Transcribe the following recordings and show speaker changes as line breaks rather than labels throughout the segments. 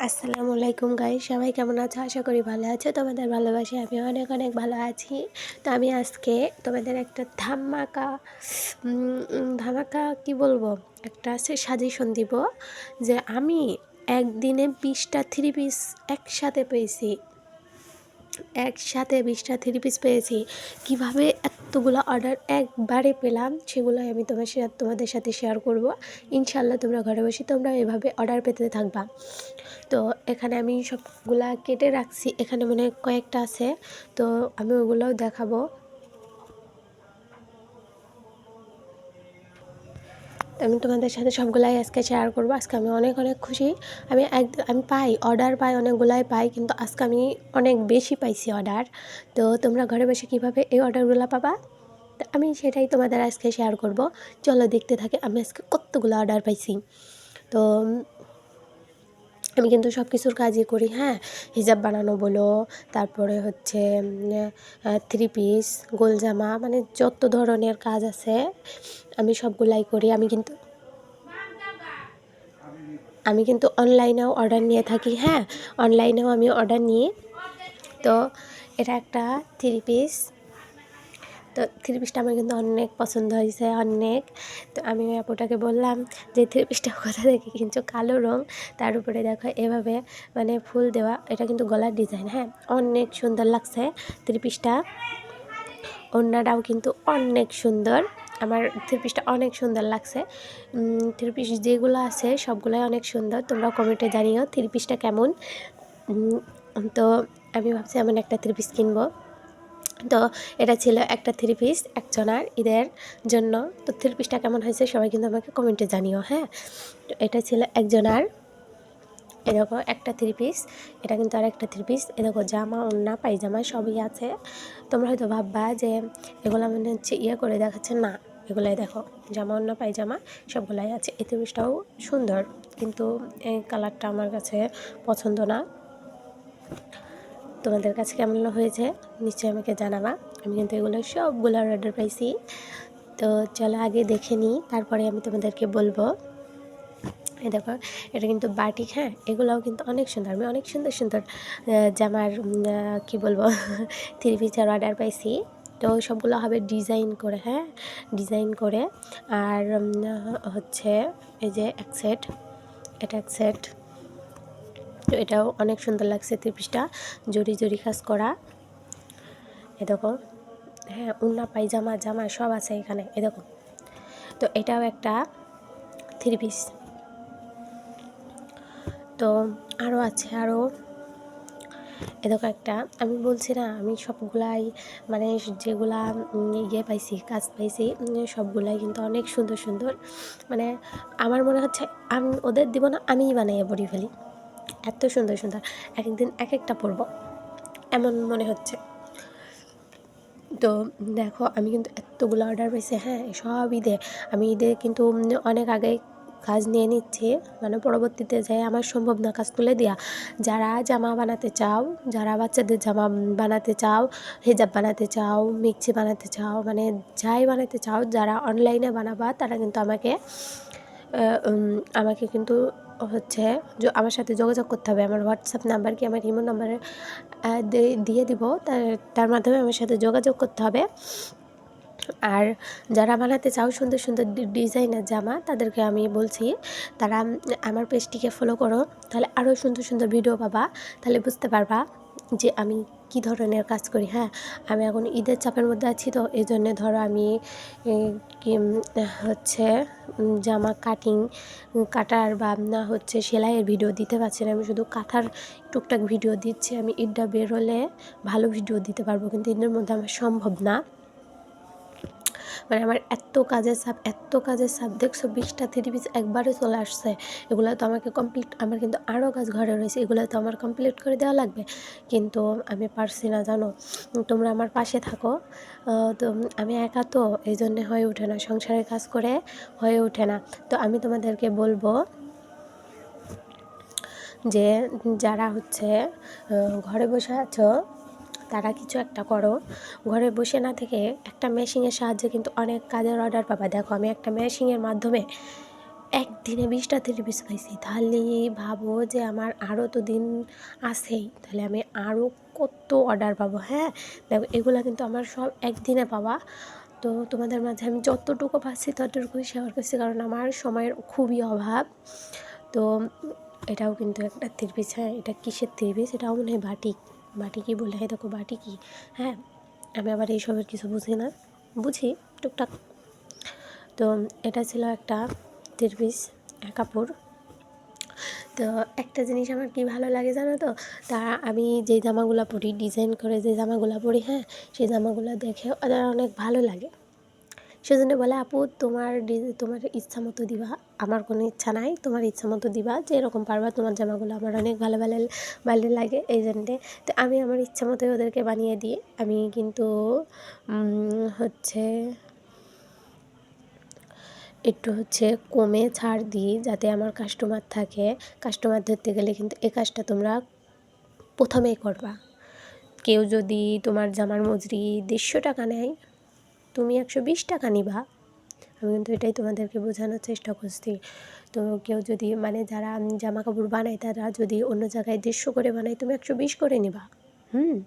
আসসালামু আলাইকুম গাই সবাই কেমন আছো? আশা করি ভালো আছো। তোমাদের ভালোবাসি আমি অনেক অনেক ভালো আছি। তো আমি আজকে তোমাদের একটা ধামাকা ধামাকা কি বলব? একটা আছে সাজেশন দিব যে আমি একদিনে বিশটা থ্রি পিস একসাথে পেয়েছি। একসাথে বিশটা থ্রি পিস পেয়েছি। কীভাবে এতগুলো অর্ডার একবারে পেলাম সেগুলো আমি তোমার সাথে তোমাদের সাথে শেয়ার করব। ইনশাল্লাহ তোমরা ঘরে বসে তোমরা এভাবে অর্ডার পেতে থাকবা। তো এখানে আমি সবগুলা কেটে রাখছি। এখানে মানে কয়েকটা আছে। তো আমি ওগুলোও দেখাবো। আমি তোমাদের সাথে সবগুলাই আজকে শেয়ার করব। আজকে আমি অনেক অনেক খুশি। আমি এক, আমি পাই অর্ডার পাই, অনেকগুলাই পাই, কিন্তু আজকে আমি অনেক বেশি পাইছি অর্ডার তো তোমরা ঘরে বসে কীভাবে এই অর্ডারগুলো পাবা? আমি সেটাই তোমাদের আজকে শেয়ার করব। চলো দেখতে থাকে, আমি আজকে কতগুলো অর্ডার পাইছি। তো আমি কিন্তু সব কিছুর কাজই করি হ্যাঁ? হিজাব বানানো বলো, তারপরে হচ্ছে থ্রি পিস গোল জামা মানে যত ধরনের কাজ আছে, আমি সবগুলাই করি। আমি কিন্তু আমি কিন্তু অনলাইনেও অর্ডার নিয়ে থাকি হ্যাঁ? অনলাইনেও আমি অর্ডার নিই। তো, এটা একটা থ্রি পিস তো থ্রি পিসটা আমার কিন্তু অনেক পছন্দ হয়েছে, অনেক। তো আমি ওই আপুটাকে বললাম যে, থ্রি পিসটা কোথা থেকে কিনছো? কালো রং, তার উপরে দেখো এভাবে মানে ফুল দেওয়া, এটা কিন্তু গলার ডিজাইন হ্যাঁ? অনেক সুন্দর লাগছে থ্রি পিসটা। ওড়নাটাও কিন্তু অনেক সুন্দর, আমার থ্রি পিসটা অনেক সুন্দর লাগছে। থ্রি পিস যেগুলো আছে সবগুলোই অনেক সুন্দর তোমরা কমেন্টে জানিও থ্রি পিসটা কেমন। তো আমি ভাবছি এমন একটা থ্রি পিস কিনবো। তো এটা ছিল একটা থ্রি পিস একজনার, ঈদের জন্য। তো থ্রি পিসটা কেমন হয়েছে সবাই কিন্তু আমাকে কমেন্টে জানিও হ্যাঁ? তো এটা ছিল একজনার এরকম একটা থ্রি পিস এটা কিন্তু আর একটা থ্রি পিস এরকম জামা, ওন্না, পায়জামা সবই আছে। তোমরা হয়তো ভাববা যে এগুলো মানে হচ্ছে ইয়ে করে দেখাচ্ছে। না, এগুলাই দেখো, জামা অন্য পায়জামা সবগুলাই আছে। এই থ্রি পিসটাও সুন্দর, কিন্তু এই কালারটা আমার কাছে পছন্দ না। তোমাদের কাছে কেমন হয়েছে? নিশ্চয়ই আমাকে জানাবা। আমি কিন্তু এগুলো সবগুলো অর্ডার পাইছি। তো চলো আগে দেখে নিই, তারপরে আমি তোমাদেরকে বলব। এই দেখো, এটা কিন্তু বাটিক হ্যাঁ? এগুলোও কিন্তু অনেক সুন্দর। আমি অনেক সুন্দর সুন্দর জামার কি বলব, থ্রি পিসের অর্ডার পাইছি। তো সবগুলো হবে ডিজাইন করে হ্যাঁ? ডিজাইন করে। আর হচ্ছে এই যে এক সেট, এটা এক সেট। তো এটাও অনেক সুন্দর লাগছে ত্রিপিসটা। জরি জরি কাজ করা। এ দেখো হ্যাঁ উন্না পাইজামা জামা সব আছে এখানে, এ দেখো। তো এটাও একটা থ্রি পিস তো আরও আছে আরও এরকম একটা, আমি বলছি না, আমি সবগুলাই মানে যেগুলা ইয়ে পাইছি, কাজ পাইছি সবগুলাই কিন্তু অনেক সুন্দর সুন্দর। মানে আমার মনে হচ্ছে আমি ওদের দিব না, আমিই বানাইয়ে পড়ি ফেলি। এত সুন্দর সুন্দর। এক একদিন এক একটা পরব। এমন মনে হচ্ছে। তো দেখো, আমি কিন্তু এতগুলো অর্ডার পেয়েছি হ্যাঁ সব ঈদে। আমি ঈদে কিন্তু অনেক আগে কাজ নিয়ে নিচ্ছি। মানে পরবর্তীতে যাই, আমার সম্ভব না কাজ তুলে দেওয়া যারা জামা বানাতে চাও, যারা বাচ্চাদের জামা বানাতে চাও, হেজাব বানাতে চাও, মিক্সি বানাতে চাও মানে যাই বানাতে চাও, যারা অনলাইনে বানাবা, তারা কিন্তু আমাকে আমাকে কিন্তু হচ্ছে আমার সাথে যোগাযোগ করতে হবে, আমার হোয়াটসঅ্যাপ নাম্বার কি, আমার ইমো নাম্বারে দিয়ে দিব। তার মাধ্যমে আমার সাথে যোগাযোগ করতে হবে। আর যারা বানাতে চাও সুন্দর সুন্দর ডিজাইনের জামা, তাদেরকে আমি বলছি, তারা আমার পেজটিকে ফলো করো। তাহলে আরও সুন্দর সুন্দর ভিডিও পাবা, তাহলে বুঝতে পারবা। যে আমি কি ধরনের কাজ করি হ্যাঁ? আমি এখন ঈদের চাপের মধ্যে আছি, তো এই জন্যে ধরো আমি হচ্ছে জামা কাটিং কাটার বা না হচ্ছে সেলাইয়ের ভিডিও দিতে পারছি না। আমি শুধু কাঁথার টুকটাক ভিডিও দিচ্ছি। আমি ঈদটা বেরোলে ভালো ভিডিও দিতে পারব, কিন্তু ঈদের মধ্যে আমার সম্ভব না। মানে আমার এত কাজের সাপ এত কাজের সাপ দেখছ বিশটা থ্রি পিস একবারে চলে আসছে। এগুলো তো আমাকে কমপ্লিট আমার কিন্তু আরও কাজ ঘরে রয়েছে, এগুলো তো আমার কমপ্লিট করে দেওয়া লাগবে। কিন্তু আমি পারছি না, জানো? তোমরা আমার পাশে থাকো। তো আমি একা তো এই জন্যে হয়ে ওঠে না, সংসারের কাজ করে হয়ে ওঠে না। তো আমি তোমাদেরকে বলব যে যারা হচ্ছে ঘরে বসে আছো তারা কিছু একটা করো। ঘরে বসে না থেকে একটা মেশিনের সাহায্যে কিন্তু অনেক কাজের অর্ডার পাবা। দেখো, আমি একটা মেশিনের মাধ্যমে একদিনে বিশটা থ্রি পিস খাইছি। তাহলে ভাবো যে আমার আরও তো দিন আছেই। তাহলে আমি আরও কত অর্ডার পাবো হ্যাঁ? দেখো, এগুলো কিন্তু আমার সব একদিনে পাওয়া তো তোমাদের মাঝে আমি যতটুকু পাচ্ছি ততটুকুই শেয়ার করছি, কারণ আমার সময়ের খুবই অভাব। তো এটাও কিন্তু একটা তিরপিস হ্যাঁ? এটা কিসের তিরপিস এটাও মনে হয় বাটিক। বাটি কি বলে হ্যাঁ দেখো বাটি হ্যাঁ আমি আবার এইসবের কিছু বুঝি না। বুঝি, টুকটাক। তো এটা ছিল একটা তিরপিস কাপড়। তো একটা জিনিস আমার কি ভালো লাগে জানো তো? তা আমি যে জামাগুলো পরি, ডিজাইন করে যে জামাগুলো পরি হ্যাঁ সেই জামাগুলো দেখে ওদের অনেক ভালো লাগে। সেজন্য বলে, আপু, তোমার তোমার ইচ্ছা মতো দিবা। আমার কোনো ইচ্ছা নাই, তোমার ইচ্ছা মতো দিবা। যে এরকম পারবা, তোমার জামাগুলো আমার অনেক ভালো ভালো ভালো লাগে। এই জন্যে তো আমি আমার ইচ্ছা মতোই ওদেরকে বানিয়ে দিই। আমি কিন্তু হচ্ছে একটু হচ্ছে কমে ছাড় দিই যাতে আমার কাস্টমার থাকে। কাস্টমার ধরতে গেলে কিন্তু এই কাজটা তোমরা প্রথমেই করবা। কেউ যদি তোমার জামার মজুরি দেড়শো টাকা নেয় তুমি একশো বিশ টাকা নিবা। আমি কিন্তু এটাই তোমাদেরকে বোঝানোর চেষ্টা করছি। তো কেউ যদি মানে যারা জামা কাপড় বানায়, তারা যদি অন্য জায়গায় দেড়শো করে বানায়, তুমি একশো বিশ করে নিবা। হুম?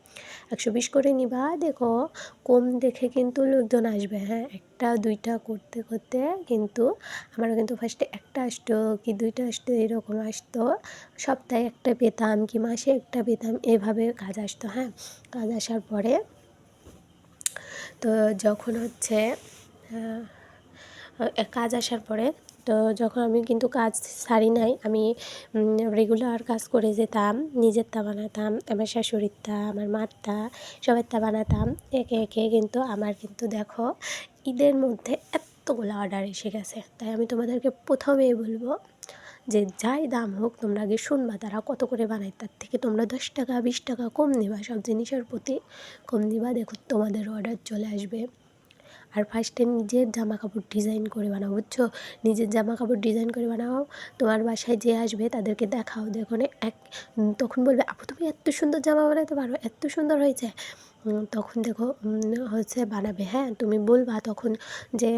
একশো বিশ করে নিবা, দেখো, কম দেখে কিন্তু লোকজন আসবে হ্যাঁ? একটা, দুইটা করতে করতে কিন্তু আমারও কিন্তু ফার্স্টে একটা আসতো, কি দুইটা আসতো, এরকম আসতো। সপ্তাহে একটা পেতাম, কি মাসে একটা পেতাম, এভাবে কাজ আসতো হ্যাঁ? কাজ আসার পরে তো যখন হচ্ছে কাজ আসার পরে, তো যখন আমি কিন্তু কাজ সারি নাই, আমি রেগুলার কাজ করে যেতাম, নিজের তা বানাতাম, আমার শাশুড়ির তা, আমার মার তা, সবার তা বানাতাম, একে একে কিন্তু আমার কিন্তু দেখো, ঈদের মধ্যে এতগুলো অর্ডার এসে গেছে। তাই আমি তোমাদেরকে প্রথমেই বলব যে যাই দাম হোক তোমরা আগে শুনবা তারা কত করে বানায়, তার থেকে তোমরা দশ টাকা, বিশ টাকা কম নেবা। সব জিনিসের প্রতি কম নেবা। দেখো তোমাদের অর্ডার চলে আসবে। আর ফার্স্টে নিজের জামা কাপড় ডিজাইন করে বানাও, বুঝছ? নিজের জামা কাপড় ডিজাইন করে বানাও, তোমার বাসায় যে আসবে তাদেরকে দেখাও দেখুন এক তখন বলবে, আপু, তুমি এত সুন্দর জামা বানাতে পারো, এত সুন্দর হয়েছে। তখন দেখো হচ্ছে বানাবে হ্যাঁ? তুমি বলবা তখন যে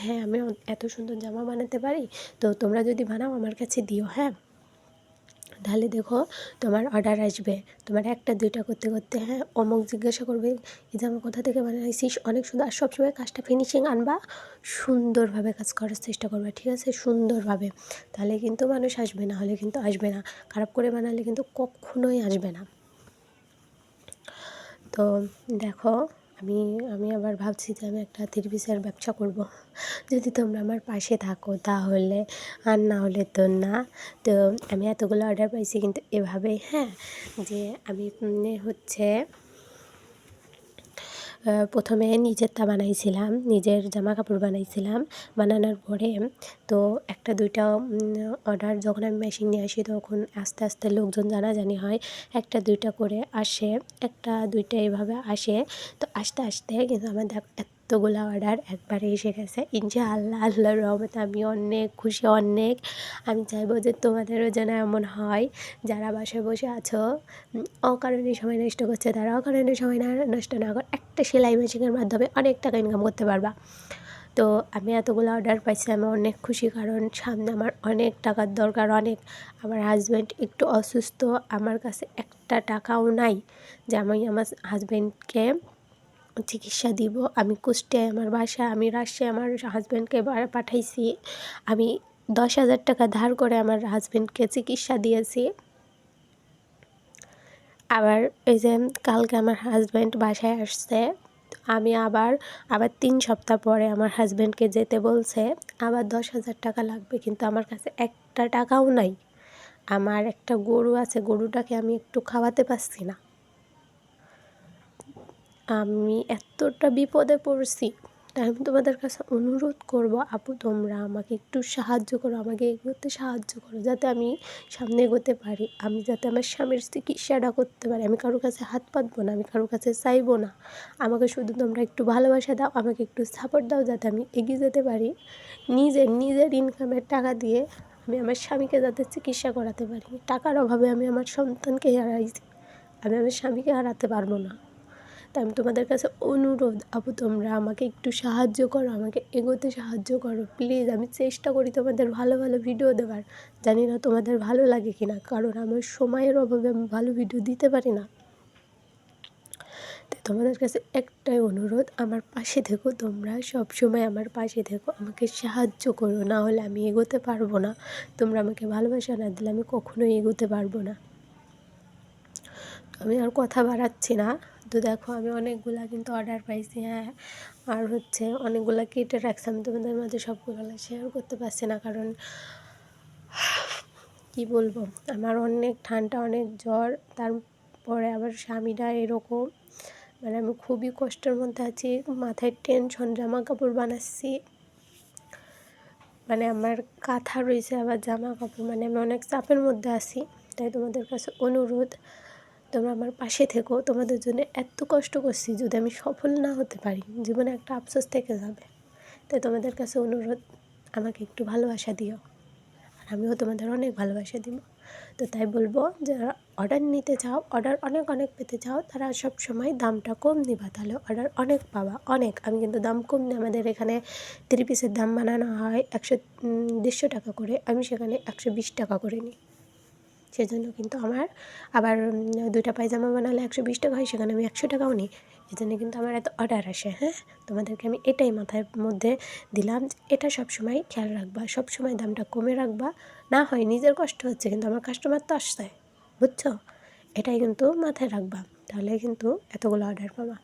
হ্যাঁ আমি এত সুন্দর জামা বানাতে পারি, তো তোমরা যদি বানাও আমার কাছে দিও হ্যাঁ? তাহলে দেখো তোমার অর্ডার আসবে। তোমার একটা, দুইটা করতে করতে হ্যাঁ অমুক জিজ্ঞাসা করবে, এই জামা কোথা থেকে বানাইছিস? অনেক সুন্দর, আর সবসময় কাজটা ফিনিশিং আনবা, সুন্দরভাবে কাজ করার চেষ্টা করবে, ঠিক আছে? সুন্দরভাবে। তাহলে কিন্তু মানুষ আসবে, না হলে কিন্তু আসবে না। খারাপ করে বানালে কিন্তু কখনোই আসবে না। তো দেখো আমি আমি আবার ভাবছি যে আমি একটা থ্রি ব্যবসা করব। যদি তোমরা আমার পাশে থাকো তাহলে, আর না হলে তো না। তো আমি এতগুলো অর্ডার পাইছি কিন্তু এভাবেই হ্যাঁ? যে আমি হচ্ছে প্রথমে নিজেরটা বানাইছিলাম, নিজের জামা কাপড় বানাইছিলাম। বানানোর পরে তো একটা দুইটা অর্ডার যখন আমি মেশিন নিয়ে আসি তখন আস্তে আস্তে লোকজন জানাজানি হয়, একটা দুইটা করে আসে, একটা দুইটা এভাবে আসে। তো আস্তে আস্তে কিন্তু আমার দেখ এতগুলো অর্ডার একবারে এসে গেছে। ইনশা আল্লাহ আল্লাহর রহমতে আমি অনেক খুশি, অনেক। আমি চাইব যে তোমাদেরও যেন এমন হয়, যারা বাসায় বসে আছো অকারণে সময় নষ্ট করছে, তারা অকারণে সময় না, নষ্ট না করে, একটা সেলাই মেশিনের মাধ্যমে অনেক টাকা ইনকাম করতে পারবা। তো আমি এতগুলো অর্ডার পাইছি, আমি অনেক খুশি, কারণ সামনে আমার অনেক টাকার দরকার, অনেক। আমার হাজব্যান্ড একটু অসুস্থ, আমার কাছে একটা টাকাও নাই যে আমি আমার হাজব্যান্ডকে চিকিৎসা দিব। আমি কুষ্টিয়ায়, আমার বাসা আমি রাজশাহী আমার হাজব্যান্ডকে পাঠাইছি। আমি দশ হাজার টাকা ধার করে আমার হাজব্যান্ডকে চিকিৎসা দিয়েছি। আবার এই যে কালকে আমার হাজব্যান্ড বাসায় আসছে। আমি আবার আবার তিন সপ্তাহ পরে আমার হাজব্যান্ডকে যেতে বলছে। আবার দশ হাজার টাকা লাগবে, কিন্তু আমার কাছে একটা টাকাও নাই। আমার একটা গরু আছে, গরুটাকে আমি একটু খাওয়াতে পারছি না। আমি এতটা বিপদে পড়ছি, তাই আমি তোমাদের কাছে অনুরোধ করব, আপু তোমরা আমাকে একটু সাহায্য করো, আমাকে এগোতে সাহায্য করো, যাতে আমি সামনে এগোতে পারি, আমি যাতে আমার স্বামীর চিকিৎসাটা করতে পারি, আমি কারোর কাছে হাত পাতবো না, আমি কারোর কাছে চাইব না, আমাকে শুধু তোমরা একটু ভালোবাসা দাও, আমাকে একটু সাপোর্ট দাও, যাতে আমি এগিয়ে যেতে পারি, নিজের নিজের ইনকামের টাকা দিয়ে আমি আমার স্বামীকে যাতে চিকিৎসা করাতে পারি, টাকার অভাবে আমি আমার সন্তানকে হারাইছি, আমি আমার স্বামীকে হারাতে পারব না। তাই আমি তোমাদের কাছে অনুরোধ আপু তোমরা আমাকে একটু সাহায্য করো, আমাকে এগোতে সাহায্য করো। প্লিজ, আমি চেষ্টা করি তোমাদের ভালো ভালো ভিডিও দেওয়ার। জানি না তোমাদের ভালো লাগে কি না কারণ আমার সময়ের অভাবে আমি ভালো ভিডিও দিতে পারি না। তাই তোমাদের কাছে একটাই অনুরোধ, আমার পাশে থেকো, তোমরা সব সময় আমার পাশে থেকো, আমাকে সাহায্য করো, না হলে আমি এগোতে পারব না। তোমরা আমাকে ভালোবাসা না দিলে আমি কখনোই এগোতে পারব না। আমি আর কথা বাড়াচ্ছি না। তো দেখো আমি অনেকগুলা কিন্তু অর্ডার পাইছি হ্যাঁ। আর হচ্ছে অনেকগুলা কেটে রাখছি, আমি তোমাদের মাঝে সবগুলো শেয়ার করতে পারছি না, কারণ কি বলব? আমার অনেক ঠান্ডা, অনেক জ্বর, তারপরে আবার স্বামীরা এরকম মানে আমি খুবই কষ্টের মধ্যে আছি, মাথায় টেনশন জামা কাপড় বানাচ্ছি। মানে আমার কাঁথা রয়েছে, আবার জামা কাপড় মানে আমি অনেক চাপের মধ্যে আছি, তাই তোমাদের কাছে অনুরোধ। তোমরা আমার পাশে থেকো। তোমাদের জন্য এত কষ্ট করছি যদি আমি সফল না হতে পারি। জীবনে একটা আফসোস থেকে যাবে। তাই তোমাদের কাছে অনুরোধ, আমাকে একটু ভালোবাসা দিও। আর আমিও তোমাদের অনেক ভালোবাসা দিব। তো তাই বলব, যারা অর্ডার নিতে চাও অর্ডার অনেক অনেক পেতে চাও, তারা সব সময় দামটা কম নিবা। তাহলে অর্ডার অনেক পাবা। অনেক। আমি কিন্তু দাম কম নিই। আমাদের এখানে থ্রি পিসের দাম বানানো হয় একশো দেড়শো টাকা করে। আমি সেখানে একশো বিশ টাকা করে নিই। সেজন্য কিন্তু আমার আবার দুইটা পায়জামা বানালে একশো বিশ টাকা হয়, সেখানে আমি একশো টাকাও নিই। এই জন্য কিন্তু আমার এত অর্ডার আসে হ্যাঁ? তোমাদেরকে আমি এটাই মাথার মধ্যে দিলাম এটা সব সময় খেয়াল রাখবা সব সময় দামটা কমে রাখবা। না হয় নিজের কষ্ট হচ্ছে, কিন্তু আমার কাস্টমার তো আসছে, বুঝছ? এটাই কিন্তু মাথায় রাখবা, তাহলে কিন্তু এতগুলো অর্ডার পাবা।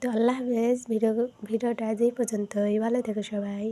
তো আল্লাহ হাফেজ, ভিডিও, ভিডিওটা এই পর্যন্তই, ভালো থেকো সবাই।